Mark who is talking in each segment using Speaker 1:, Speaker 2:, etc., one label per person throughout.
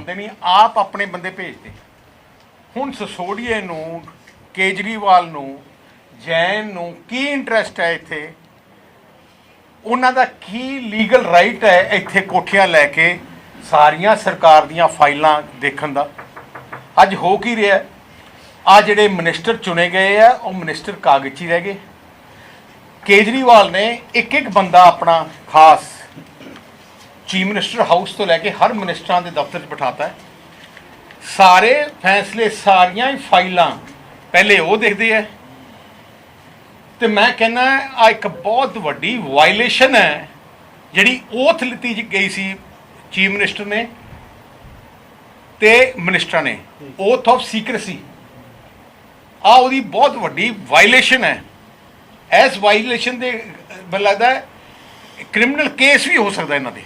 Speaker 1: ਮੰਨਦੇ ਨਹੀਂ ਆਪ ਆਪਣੇ ਬੰਦੇ ਭੇਜਦੇ। ਹੁਣ ਸਸੋੜੀਏ ਨੂੰ, ਕੇਜਰੀਵਾਲ ਨੂੰ, ਜੈਨ ਨੂੰ ਕੀ ਇੰਟਰਸਟ ਹੈ ਇੱਥੇ? ਉਹਨਾਂ ਦਾ ਕੀ ਲੀਗਲ ਰਾਈਟ ਹੈ ਇੱਥੇ ਕੋਠੀਆਂ ਲੈ ਕੇ ਸਾਰੀਆਂ ਸਰਕਾਰ ਦੀਆਂ ਫਾਈਲਾਂ ਦੇਖਣ ਦਾ? ਅੱਜ ਹੋ ਕੀ ਰਿਹਾ? ਆ ਜਿਹੜੇ ਮਿਨਿਸਟਰ ਚੁਣੇ ਗਏ ਆ, ਉਹ ਮਿਨਿਸਟਰ ਹੀ ਰਹਿ ਗਏ। ਕੇਜਰੀਵਾਲ ਨੇ ਇੱਕ ਇੱਕ ਬੰਦਾ ਆਪਣਾ ਖਾਸ ਚੀਫ ਮਿਨਿਸਟਰ ਹਾਊਸ ਤੋਂ ਲੈ ਕੇ ਹਰ ਮਿਨਿਸਟਰਾਂ ਦੇ ਦਫ਼ਤਰ 'ਚ ਬਿਠਾਤਾ ਹੈ। ਸਾਰੇ ਫੈਸਲੇ ਸਾਰੀਆਂ ਹੀ ਫਾਈਲਾਂ ਪਹਿਲੇ ਉਹ ਦੇਖਦੇ ਆ ਤੇ ਮੈਂ ਕਹਿੰਦਾ ਆ ਇੱਕ ਬਹੁਤ ਵੱਡੀ ਵਾਇਲੇਸ਼ਨ ਹੈ ਜਿਹੜੀ ਓਥ ਲਿੱਤੀ ਗਈ ਸੀ ਚੀਫ ਮਿਨਿਸਟਰ ਨੇ ਤੇ ਮਿਨਿਸਟਰਾਂ ਨੇ। ਓਥ ਆਫ ਸੀਕ੍ਰੇਸੀ ਆ ਉਹਦੀ ਬਹੁਤ ਵੱਡੀ ਵਾਇਲੇਸ਼ਨ ਹੈ। ਐਸ ਵਾਇਲੇਸ਼ਨ ਦੇ ਮੈਨੂੰ ਲੱਗਦਾ ਕ੍ਰਿਮੀਨਲ ਕੇਸ ਵੀ ਹੋ ਸਕਦਾ ਇਹਨਾਂ ਦੇ।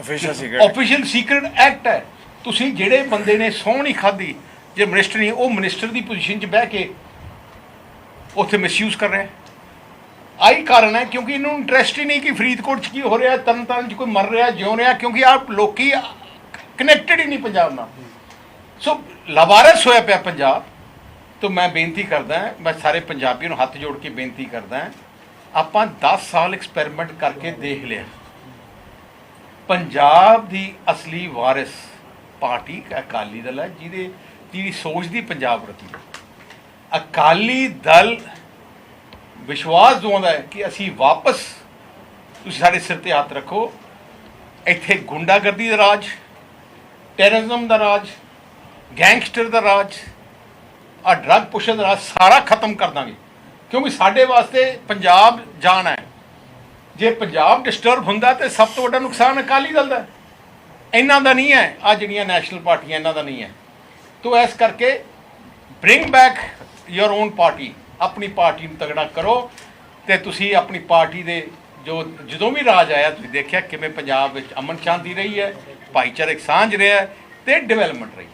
Speaker 2: Official secret
Speaker 1: official secret act ਹੈ। ਤੁਸੀਂ ਜਿਹੜੇ ਬੰਦੇ ਨੇ ਸਹੁੰ ਨਹੀਂ ਖਾਧੀ, ਜੇ ਮਿਨਿਸਟਰ ਨਹੀਂ, ਉਹ ਮਿਨਿਸਟਰ ਦੀ ਪੋਜੀਸ਼ਨ 'ਚ ਬਹਿ ਕੇ ਉੱਥੇ ਮਿਸਯੂਜ਼ ਕਰ ਰਿਹਾ ਹੈ। ਆਹੀ ਕਾਰਨ ਹੈ ਕਿਉਂਕਿ ਇਹਨੂੰ ਇੰਟਰਸਟ ਹੀ ਨਹੀਂ ਕਿ ਫਰੀਦਕੋਟ 'ਚ ਕੀ ਹੋ ਰਿਹਾ, ਤਰਨਤਾਰਨ 'ਚ ਕੋਈ ਮਰ ਰਿਹਾ, ਜਿਉਂ ਰਿਹਾ, ਕਿਉਂਕਿ ਆਪ ਲੋਕੀ ਕਨੈਕਟਡ ਹੀ ਨਹੀਂ ਪੰਜਾਬ ਨਾਲ। ਸੋ ਲਵਾਰਸ ਹੋਇਆ ਪਿਆ ਪੰਜਾਬ। ਤੋਂ ਮੈਂ ਬੇਨਤੀ ਕਰਦਾ ਮੈਂ ਸਾਰੇ ਪੰਜਾਬੀਆਂ ਨੂੰ ਹੱਥ ਜੋੜ ਕੇ ਬੇਨਤੀ ਕਰਦਾ ਆਪਾਂ 10 ਸਾਲ ਐਕਸਪੈਰੀਮੈਂਟ ਕਰਕੇ ਦੇਖ ਲਿਆ। ਪੰਜਾਬ ਦੀ ਅਸਲੀ ਵਾਰਿਸ ਪਾਰਟੀ ਅਕਾਲੀ ਦਲ ਹੈ, ਜਿਹਦੇ ਜਿਹਦੀ ਸੋਚਦੀ ਪੰਜਾਬ ਪ੍ਰਤੀ। ਅਕਾਲੀ ਦਲ ਵਿਸ਼ਵਾਸ ਦਵਾਉਂਦਾ ਹੈ ਕਿ ਅਸੀਂ ਵਾਪਸ ਤੁਸੀਂ ਸਾਡੇ ਸਿਰ ਤੇ ਹੱਥ ਰੱਖੋ। ਇੱਥੇ ਗੁੰਡਾਗਰਦੀ ਦਾ ਰਾਜ ਟੈਰਰਿਜ਼ਮ ਦਾ ਰਾਜ ਗੈਂਗਸਟਰ ਦਾ ਰਾਜ ਆ ਡਰੱਗ ਪੁਸ਼ਨ ਦਾ ਰਾਜ ਸਾਰਾ ਖਤਮ ਕਰ ਦਾਂਗੇ। ਕਿਉਂਕਿ ਸਾਡੇ ਵਾਸਤੇ ਪੰਜਾਬ ਜਾਨ ਹੈ। ਜੇ ਪੰਜਾਬ ਡਿਸਟਰਬ ਹੁੰਦਾ ਤੇ ਸਭ ਤੋਂ ਵੱਡਾ ਨੁਕਸਾਨ ਅਕਾਲੀ ਦਲ ਦਾ। ਇਹਨਾਂ ਦਾ ਨਹੀਂ ਹੈ। ਆ ਜਿਹੜੀਆਂ ਨੈਸ਼ਨਲ ਪਾਰਟੀਆਂ ਇਹਨਾਂ ਦਾ ਨਹੀਂ ਹੈ। ਤੋ ਇਸ ਕਰਕੇ bring back your own party ਆਪਣੀ ਪਾਰਟੀ ਨੂੰ ਤਗੜਾ ਕਰੋ ਤੇ ਤੁਸੀਂ ਆਪਣੀ ਪਾਰਟੀ ਦੇ ਜੋ ਜਦੋਂ ਵੀ ਰਾਜ ਆਇਆ ਤੁਸੀਂ ਦੇਖਿਆ ਕਿਵੇਂ ਪੰਜਾਬ ਵਿੱਚ ਅਮਨ ਸ਼ਾਂਤੀ ਰਹੀ ਹੈ ਭਾਈਚਾਰਕ ਸਾਂਝ ਰਿਹਾ ਹੈ ਤੇ ਡਿਵੈਲਪਮੈਂਟ ਰਹੀ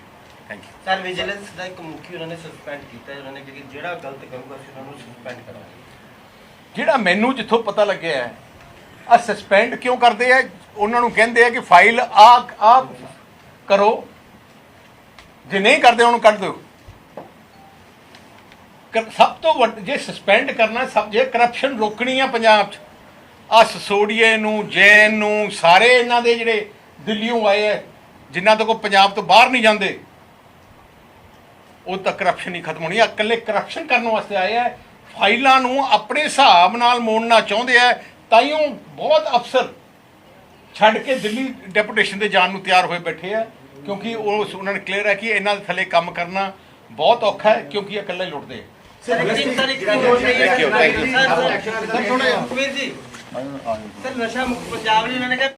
Speaker 1: ਥੈਂਕ ਯੂ
Speaker 3: ਸਰ ਵਿਜੀਲੈਂਸ ਦਾ ਇੱਕ ਮੁਖੀ ਉਹਨਾਂ ਨੇ ਸਸਪੈਂਡ ਕੀਤਾ ਹੈ। ਉਹਨਾਂ ਨੇ ਕਿ ਜਿਹੜਾ ਗਲਤ ਕਰੂਗਾ ਅਸੀਂ ਉਹਨਾਂ ਨੂੰ ਸਸਪੈਂਡ ਕਰਾਂਗੇ।
Speaker 1: ਜਿਹੜਾ ਮੈਨੂੰ ਜਿੱਥੋਂ ਪਤਾ ਲੱਗਿਆ ਹੈ ਆ ਸਸਪੈਂਡ ਕਿਉਂ ਕਰਦੇ ਆ? ਉਹਨਾਂ ਨੂੰ ਕਹਿੰਦੇ ਆ ਕਿ ਫਾਈਲ ਆ ਆ ਕਰੋ। ਜੇ ਨਹੀਂ ਕਰਦੇ, ਉਹਨੂੰ ਕੱਢ ਦਿਓ। ਸਭ ਤੋਂ ਵੱਡ, ਜੇ ਸਸਪੈਂਡ ਕਰਨਾ, ਸਭ, ਜੇ ਕਰਪਸ਼ਨ ਰੋਕਣੀ ਆ ਪੰਜਾਬ 'ਚ ਆ ਸਸੋੜੀਏ ਨੂੰ, ਜੈਨ ਨੂੰ, ਸਾਰੇ ਇਹਨਾਂ ਦੇ ਜਿਹੜੇ ਦਿੱਲੀੋਂ ਆਏ ਆ, ਜਿਨ੍ਹਾਂ ਤੋਂ ਕੋ ਪੰਜਾਬ ਤੋਂ ਬਾਹਰ ਨਹੀਂ ਜਾਂਦੇ, ਉਹ ਤਾਂ ਕਰਪਸ਼ਨ ਹੀ ਖਤਮ ਹੋਣੀ ਆ। ਇਕੱਲੇ ਕਰਪਸ਼ਨ ਕਰਨ ਵਾਸਤੇ ਆਏ ਆ। ਫਾਈਲਾਂ ਨੂੰ ਆਪਣੇ ਹਿਸਾਬ ਨਾਲ ਮੋੜਨਾ ਚਾਹੁੰਦੇ ਆ। ਤਾਈਓ ਬਹੁਤ ਅਫਸਰ ਛੱਡ ਕੇ ਦਿੱਲੀ ਡੈਪੂਟੇਸ਼ਨ ਦੇ ਜਾਣ ਨੂੰ ਤਿਆਰ ਹੋਏ ਬੈਠੇ ਆ ਕਿਉਂਕਿ ਉਹ ਉਹਨਾਂ ਨੇ ਕਲੀਅਰ ਹੈ ਕਿ ਇਹਨਾਂ ਦੇ ਥੱਲੇ ਕੰਮ ਕਰਨਾ ਬਹੁਤ ਔਖਾ ਹੈ ਕਿਉਂਕਿ ਇਹ ਇਕੱਲੇ ਲੁੱਟਦੇ ਆ।
Speaker 3: ਸਰ ਨਸ਼ਾ ਮੁਕਤ ਪੰਜਾਬ ਲਈ ਉਹਨਾਂ ਨੇ ਕਿਹਾ